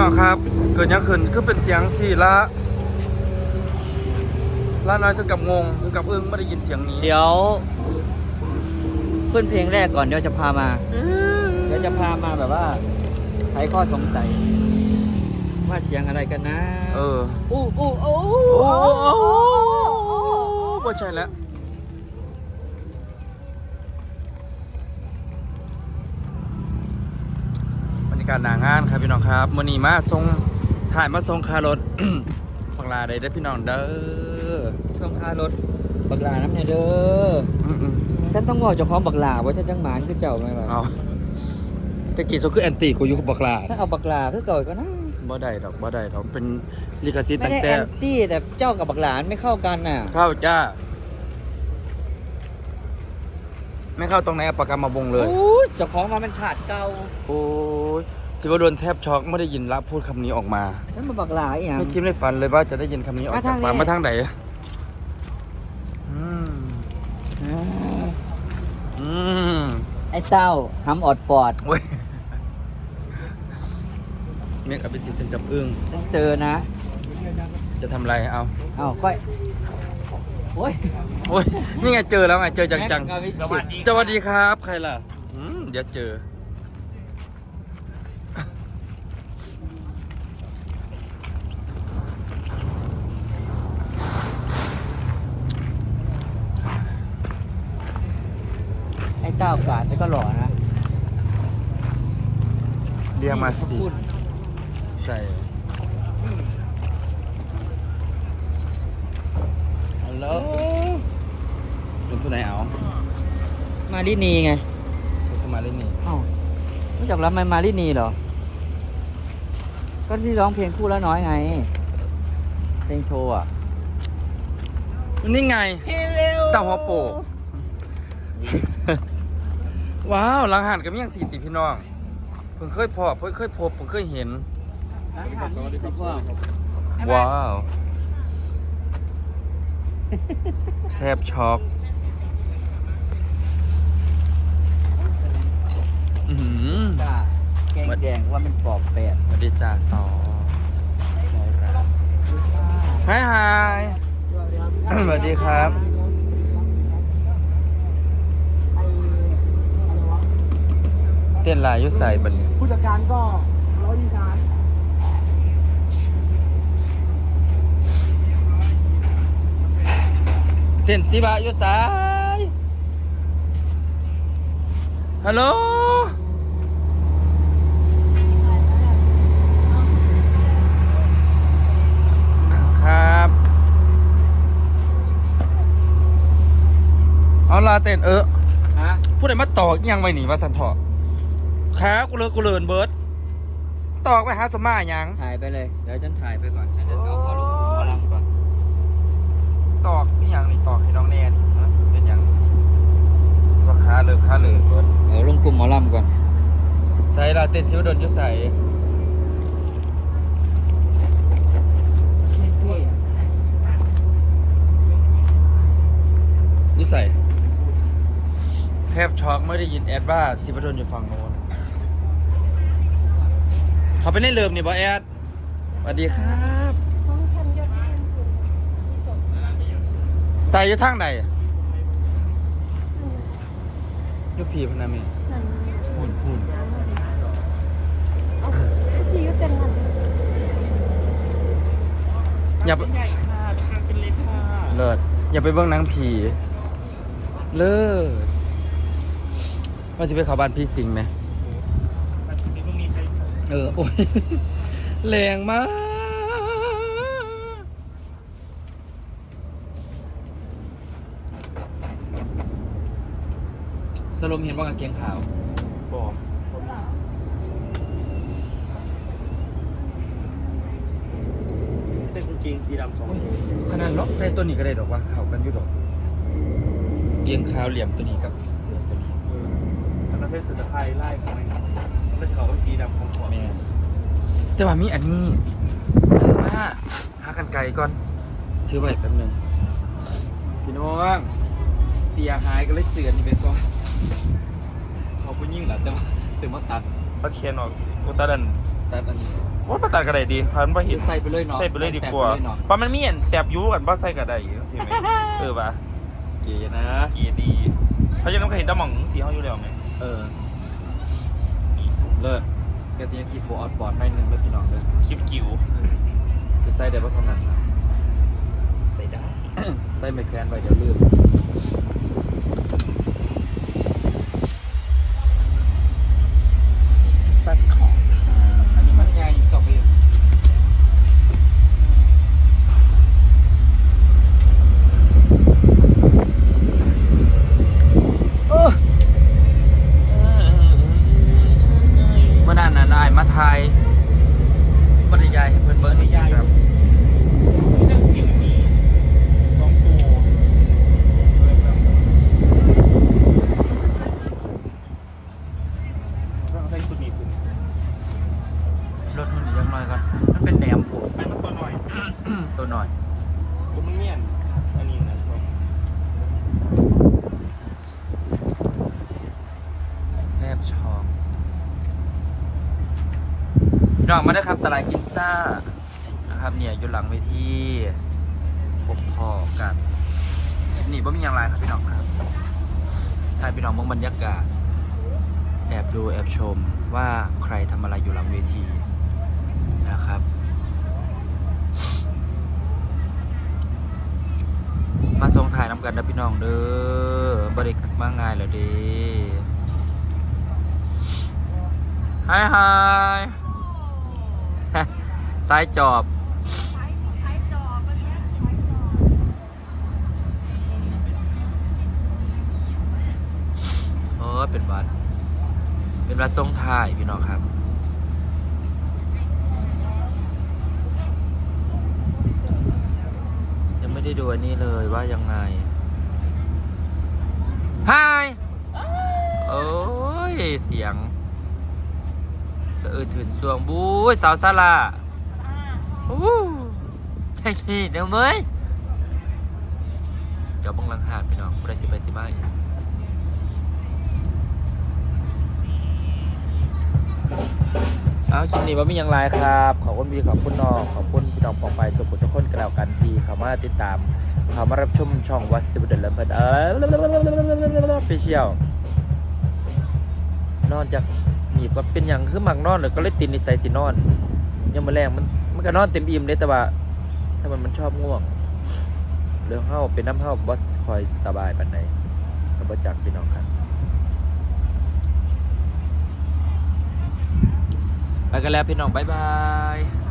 น้องครับ เกิดหยังขึ้นคือเป็นเสียงสี่ละละน้อยถึงกับงงถึงกับอึ้งไม่ได้ยินเสียงนี้เดี๋ยวขึ้นเพลงแรกก่อนเดี๋ยวจะพามา เดี๋ยวจะพามาแบบว่าไขข้อสงสัยว่าเสียงอะไรกันนะ เอออู้อู้โอ้โอ้บ่ใช่แล้วบรรยากาศหนางานครับพี่น้องครับมื้อนี้มาส่งถ่ายมาส่งคารถฟังลาได้เด้อพี่น้องเด้อช่วงคารถบักหลาน้ำเนี่ยเด้อ อืมฉันต้องบอกเจ้าของบักหลาว่าฉันจังหมานคือเจ้าไหมวะๆเอาตะกี้เขาคือแอนตี้กูอยู่กับบักลาดถ้าเอาบักหลาคือเก่าก็นะบ่ได้ดอกบ่ได้ดอกเป็นลิขสิทธิ์ไม่ตั้งได้แต่แอนตี้แต่เจ้ากับบักหลานไม่เข้ากันน่ะเข้าจ้า ไม่เข้าตรงไหนเอาปากกามาบงเลยโอ้ยเจ้าของมาเป็นถาดเก่าโอ้ย สิวดนแทบช็อกไม่ได้ยินละพูดคำนี้ออกมา ฉันมาบักหลาอีหยังไม่คิดไม่ฝันเลยว่าจะได้ยินคำนี้ออกมาจาทากงปากนี้มาทางไหนอืมอ่าอืมไอ้เต้าหำออดปอดโอ้ยเมกอภิสิทธิ์ถึงกับอึ้งต้องเจอนะ จะทำอะไรเอาเอ้าก้อย โอ้ยโอ้ยนี่ไงเจอแล้วไงเจอจังแม็กอภิๆสิทธิ์ สวัสดีครับ ใครล่ะอืมเดี๋ยวเจอ ไอ้เต้ากาดแต่ก็หล่อนะเรียกมาสิพูดใช่ฮัลโหลเป็นผู้ไหนเอามาลินีไงใช้เข้ามาเล่นนี่เอ้ารู้จักรับไหมมาลินีเหรอ ก็ที่ร้องเพลงคู่แล้วน้อยไง เพลงโชว์อะนี่ไงเต่าหัวโปก ว้าวหลังหันกับยังสี่ติพี่น้องเพิ่งเคยพอเพิ่งเคยพบเพิ่งเคยเห็นว้าว แทบช็อกอื้อหือจ้าแกงแดงว่าเป็นปอบแปดสวัสดีจ่าสอสอรักฮายฮาย สวัสดีครับ เต้นลายอยุใส่บัดนผู้จัดการก็ร้อยอีสานเต้นสิบะอยุสายฮัลโหลครับเอาลาเต้นเออ ฮะ ผู้ใดมาตอกอิหยังไว้หนีว่าสันเถอะ ขากูเลยกูเลินเบิร์ดตอกไปหาสมาหยังถ่ายไปเลย เดี๋ยวฉันถ่ายไปก่อน ฉันจะเอาเข้าลงหมอลำก่อน ตอกนี่ยังนี่ตอกให้น้องแนนฮะเป็นหยังว่าขาเลิกขาเลินเบิร์ดเออลงกลุ่มหมอลำก่อน ใส่ลาเต้นซิวดนอยุใส่ยุใส่แทบช็อกไม่ได้ยินแอดว่าซิวดนอยู่ฝั่งโน้น เขาไปในเลิมนี่บอแอดสวัสดีครับห้องทำยอดเยี่ยมคุณที่สมใส่อยู่ทางไหนยุพีพนามีนั่นพูนพูนเอาเมื่อกี้อยุเต็มนั่นอย่าไปใหญ่ค่ะเป็นคางเป็นเล็กค่ะเลิศอย่าไปเบิ่งหนังผีเลิศว่าจะไปเข้าบ้านพี่สิงห์ไหม เออ โอ้ยแรงมาก สรุปเห็นว่ากางเกงขาว บอกเป็นกางเกงสีดำสองขนาดล็อกใส่ตัวนี้ก็ได้ดอกว่า เขากันอยู่ดอกเกงขาวเหลี่ยมตัวนี้กับเสื้อตัวนี้ แล้วก็ใช้สุดตะไคร้ไล่ของมัน แล้วเขาก็สีดำของหัวแม่นแต่ว่ามีอันนี้ซื้อมาหากันไกลก่อนถือไว้แป๊บหนึงพี่น้องเสียหายก็เลยเสือนี่ไปก่อนเขาพูดยิ่งแหละแต่ว่าซื้อมาตัดก็เขียนออกอุตรดันตัดอันนี้ว่าประตัดกระไดดีพันว่าหรืเห็อนใส่ไปเลยเนาะใส่ไปเลยดีแตะกว่าไปเลยเนาะเพราะมันมีอันแตบยูกันว่าใส่กระไดใช่ไหมเออปะเก๋นะเกียดีเขายังต้องเห็นดำหมองสีเขาอยู่แล้วไหม เออ เลิศกระเทียมขีดโปรออดบอร์ดหน่อยหนึงแล้วพี่น้องเลยคลิปกิ๋วจะใส่ได้ป่ะเท่านั้นครับใส่ได้ ใส่ไม่แค้นไว้เดี๋ยวลืม สัตว์ของ อันนี้มันไงต่อไปเมื่อนั้นน่ะนายมาไทยบรรยายให้เพื่อนเบิร์นี่ครับ เรื่องกิ๋วมีสองตัวต้องใส่สุดนี้ขึ้น ลดหุ่นอีกยังน้อยก่อน มันเป็นแหนมโผล่ ไปมันตัวหน่อย ตัวหน่อย ผมมันเมียนอันนี้นะแทบช็อกรองมาได้ครับตลาดกินซ่านะครับเนี่ยอยู่หลังเวทีพบพอกันคลิปนี้ว่มีอย่างไรครับพี่น้องครับถ่ายพี่น้องมองบรรยากาศแอบดูแอบชมว่าใครทำอะไรอยู่หลังเวทีนะครับ มายน้ำกันนะพี่น้องเด้อบริกมาง่ายเหรอเด้ฮายฮายสายจอบเออเป็นวัด เป็นวัดทรงไทยพี่น้องครับ ยัง ไม่ได้ดูอันนี้เลยว่ายังไงฮายโอ้ย เสียงสะอืดถืนสวงบู๊ยสาวซาลาอู้แค่นี้เดี๋ยวเมยเดี๋ยวบังลังหาดพี่น้องได้สิไปสิมาอีก เอาคลิปนี้ว่ามีอย่างไรครับ ขอบคุณพี่ขอบคุณน้องขอบคุณพี่น้องปองไปสุขุสุขคนกันแล้วกันที่เข้ามาติดตามเข้ามารับชมช่องวัดสิบเดลเพินเออฟิเชียลนอนจากหนีบก็เป็นอย่างคือหมักนอนหรือก็เลยตินนิสัยสินอน ยังมาแรงมันมันก็นอนเต็มอิ่มเลยแต่ว่า ถ้ามันมันชอบง่วงเรื่องเฮาเป็นน้ำเฮาบอสคอยสบายปันไหนกับบจักพี่น้องครับ ไปกันแล้วพี่น้องบ๊ายบาย